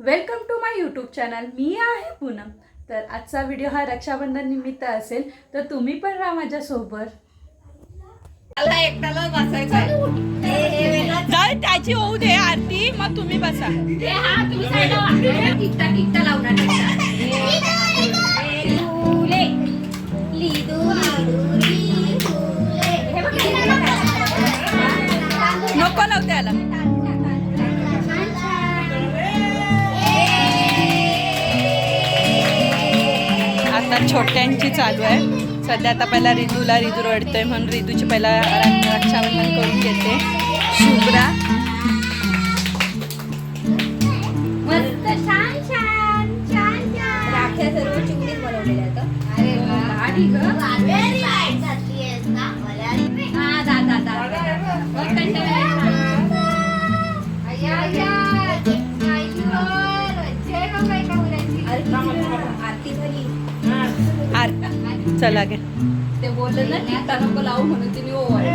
Welcome to my YouTube channel मी आहे पूनम. तर आजचा व्हिडिओ हा रक्षाबंधन निमित्त असेल तर तुम्ही पण राहा माझ्यासोबत. जाऊ त्याची होऊ दे आरती मग तुम्ही बसा. नको लावते आता छोट्यांची चालू आहे. सध्या आता पहिला रिदूला रिदू रडतोय म्हणून रिदूची पहिला रक्षाबंधन करून घेते. शुभ्रा. मस्त छान छान छान छान. राख्या सर्व चिवडीत बनवलेल्या आहेत अरे वा. चला गे ते बोलले ना टिकटा नको लावू म्हणून तिने ओवाळी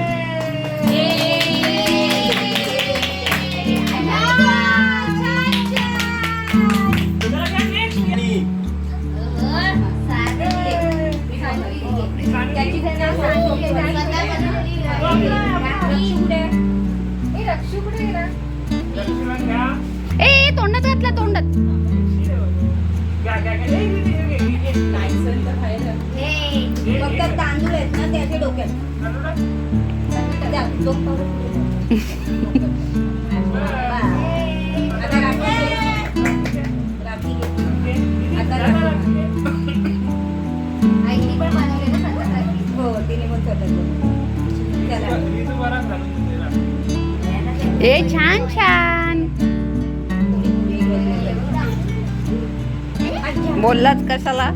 ए तोंडात घातला तोंडात. ए छान छान. बोललाच कशाला?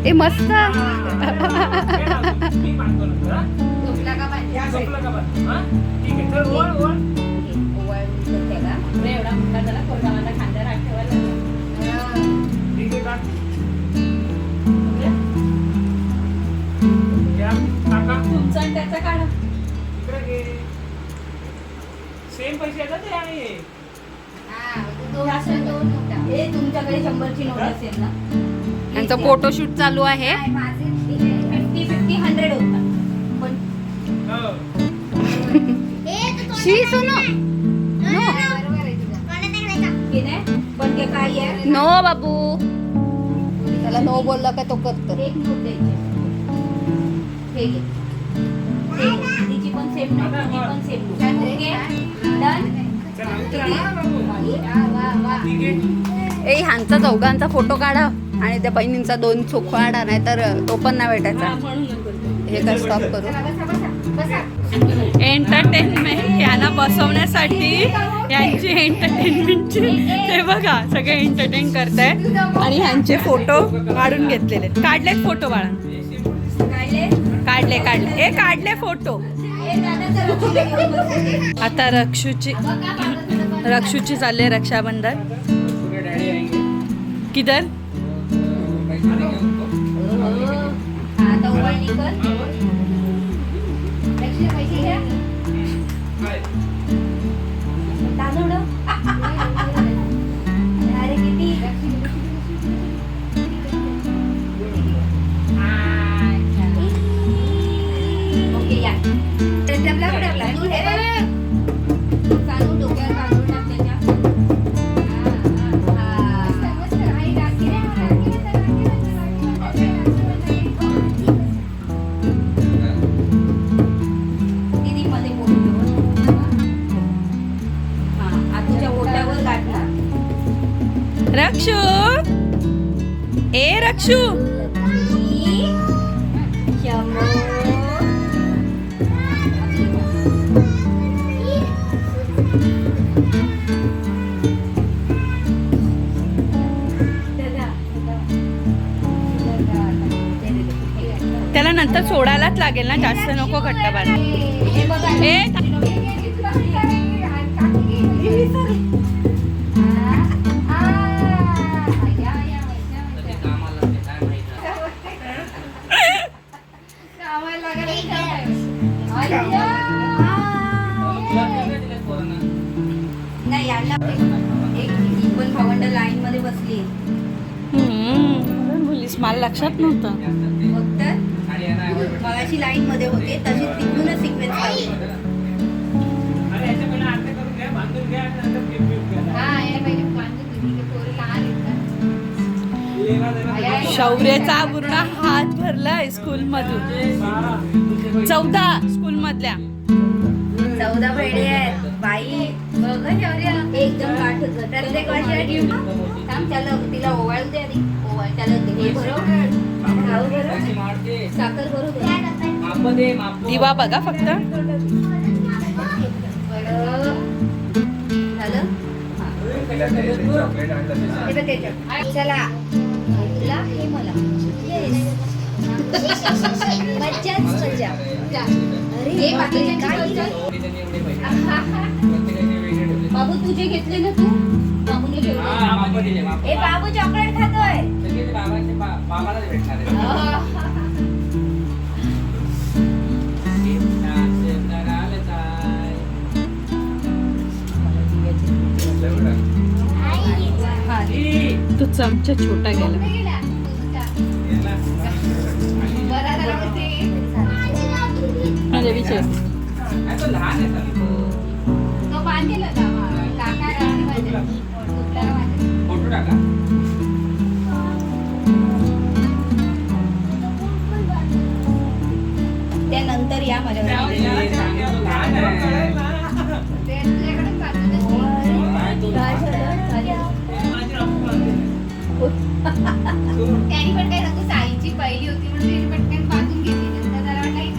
ए मस्त सेम पैसे येतात ते आणि हे तुमच्याकडे शंभरची नोट असेल ना यांचं फोटोशूट चालू आहे. फिफ्टी फिफ्टी हंड्रेड होता पण हो. शी सोनो. हे नाही. पण ते काय आहे? नो. बाबू. त्याला नो बोलला का तो करतो. पण ना. ए ह्यांचा चौघांचा फोटो काढा आणि त्या बहिणींचा दोन चोख काढा नाही तर तो पण नाही भेटायचा म्हणून करतो हे काय स्टॉप करू एंटरटेनमेंट यांना बसवण्यासाठी यांची एंटरटेनमेंटची ते बघा सगळे एंटरटेन करतायत आणि ह्यांचे फोटो काढून घेतलेले आहेत. काढलेत फोटो बाळा काढले काढले काढले ए काढले फोटो हे. आता रक्षूची रक्षूची चालले रक्षाबंधन आएंगे. किधर हा, कर. किती? ओके या. डोक्यावर रक्षू! त्याला नंतर सोडायलाच लागेल ना जास्त नको घट्ट बाळ मला लक्षात नव्हतं. मगाशी लाईन मध्ये होते तिकडूनच सिक्वेन्स देना शौर्यचा पूर्ण हात भरलाय स्कूल मधून चौदा स्कूल मधल्या चौदा बहिणी आहेत. बाई एकदम गाठ होतं. प्रत्येक वर्षी थांब त्याला तिला ओवाळू दे आधी. त्याला हे भरव भरव. साखर दिवा बघा फक्त. झालं. चला तुला हे मला मज्जाच मज्जा अरे हे? बाबू तुझे घेतले ना तू बाबूने हा, बाबू चॉकलेट खातोय ते बाबाचे बा- बाबालाच भेटणार आहे. शेंदराला जाय. ई, तो चमचा छोटा गेला. म्हणजे विचार लहान आहे नंतर या त्यांनी पण काय सांगू साईची पहिली होती म्हणून पटकन बांधून घेतली नंतर वाटलं काय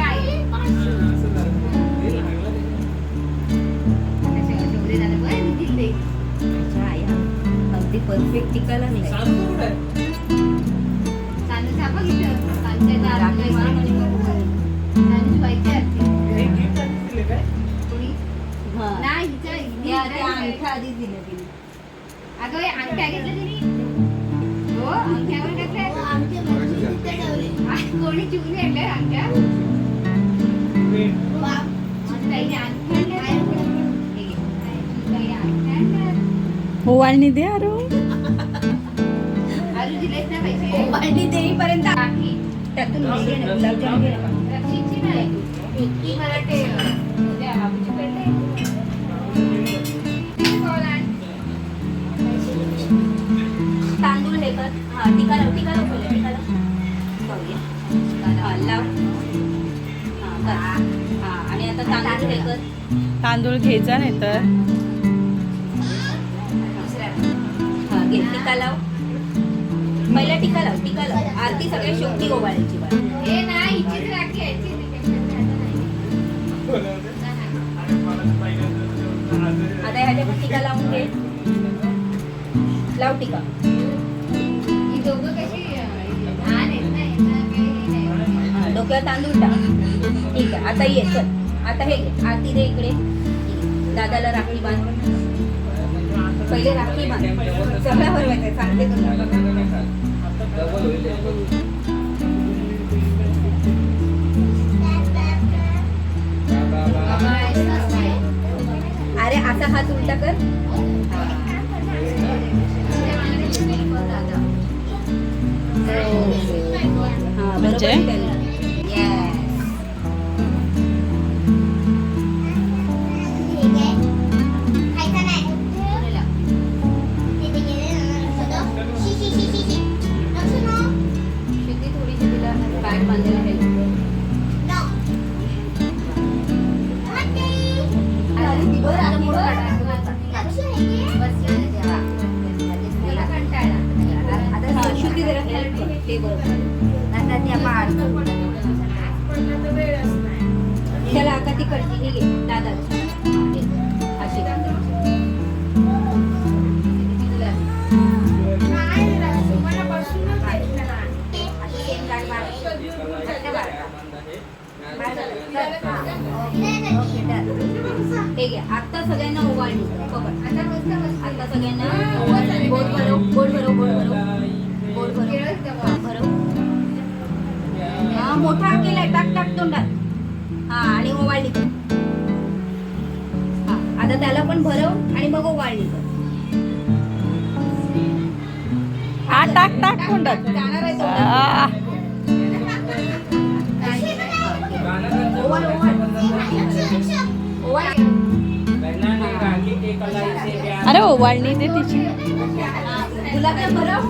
ते अगदी परफेक्ट टिकायला नाही सांगतो कुठे छापा घेतलं. कोणी? हा. अगं, हे? हो, आणल्या. हे. हो आणि दे अरे. आलू दिलेत ना पैसे? आणि देईपर्यंत बाकी त्यातून गुलाबजाम तांदूळ हे कर हा टिका लाव टिका लाव टिका हा. हा, हा. हा आणि आता तांदूळ हे कर तांदूळ घ्यायचा नाही तर हा घे टिका लाव पहिला टिका लाव टिका लाव आरती सगळ्या शेवटी ओवाळायची बाळा. हे नाही हिचीच राखी आता ह्याच्या पण टिका लावून घे. लाव टिका. ही हे. हा, डोक्यावर तांदूळ टाक. ठीक आहे आता ये चल. आता हे घे. आरती दे इकडे. दादाला राखी बांध पहिले राखी बांध. सगळं भरवायचं सांगते तुला. अरे असा हात उलटा कर दादा. हा म्हणजे? त्याला आता ती करते हे घे दादा अशी आता सगळ्यांना ओवाळली आता आता सगळ्यांना ओवाळली. गोड भरव गोड भरव गोड भरव गोड भरव हा, मोठा केलाय टाक टाक तोंडात. हा आणि ओवाळली कर हा आता त्याला पण भरव आणि मग ओवाळणी कर हा टाक टाक कोंडात जाणार आहे ओवाळ, ओवाळ. ओवाळ. अरे ओवाळणी दे तिची. गुलाबजाम भरव.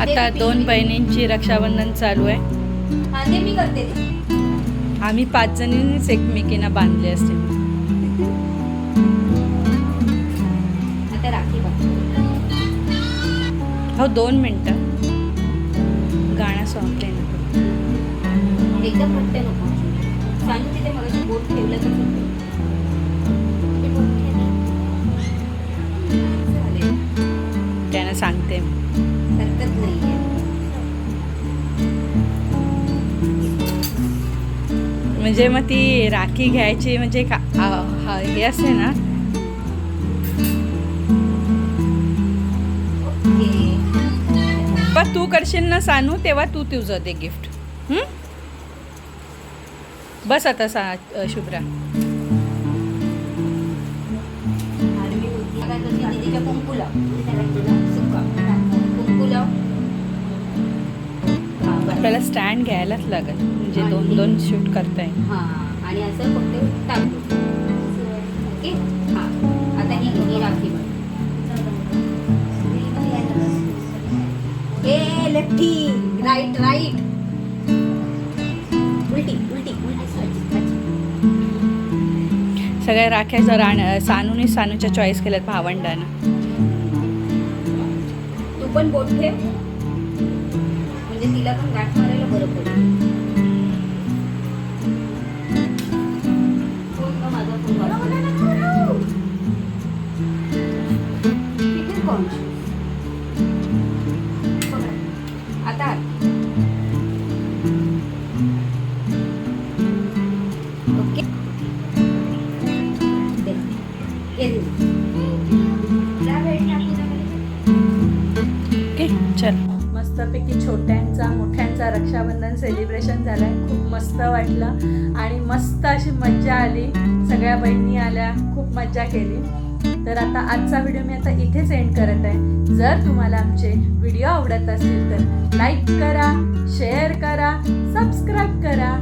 आता दोन बहिणींची रक्षाबंधन चालू आहे. आम्ही पाच जणींनीच एकमेकींना बांधले असते हो दोन मिनटं. गाणं संपले ना. एकदम घट्ट नको. सांगू तिथे बोट ठेवलं तर म्हणजे मग ती राखी घ्यायची म्हणजे का हा- हे असते ना. पण तू करशील ना सानू तेव्हा तू तुझं दे गिफ्ट. बस आता सा शुभ्रा. आणि आपल्याला स्टँड घ्यायलाच लागेल. म्हणजे दोन दोन शूट करताय. हा आणि असं फक्त टाकू. ओके? हा. आता ही ही राखी ए राईट राईट. उलटी उलटी उलटी अच्छा, अच्छा. सगळ्या राख्या जर आण सानूने सानूच्या चॉईस केल्यात भावंडानं. तू पण बोट ठेव. तिला पण गाठ मारायला बरं पडेल. फोन आता ओके. ये ओके चल. मस्तपैकी छोट्यांचा मोठ्यांचा रक्षाबंधन सेलिब्रेशन झालंय. खूप मस्त वाटलं. आणि मस्त अशी मज्जा आली. सगळ्या बहिणी आल्या. खूप मज्जा केली. तर आता आजचा व्हिडिओ मी आता इथेच एंड करत आहे. जर तुम्हाला आमचे व्हिडिओ आवडत असतील तर लाईक करा शेअर करा सबस्क्राईब करा.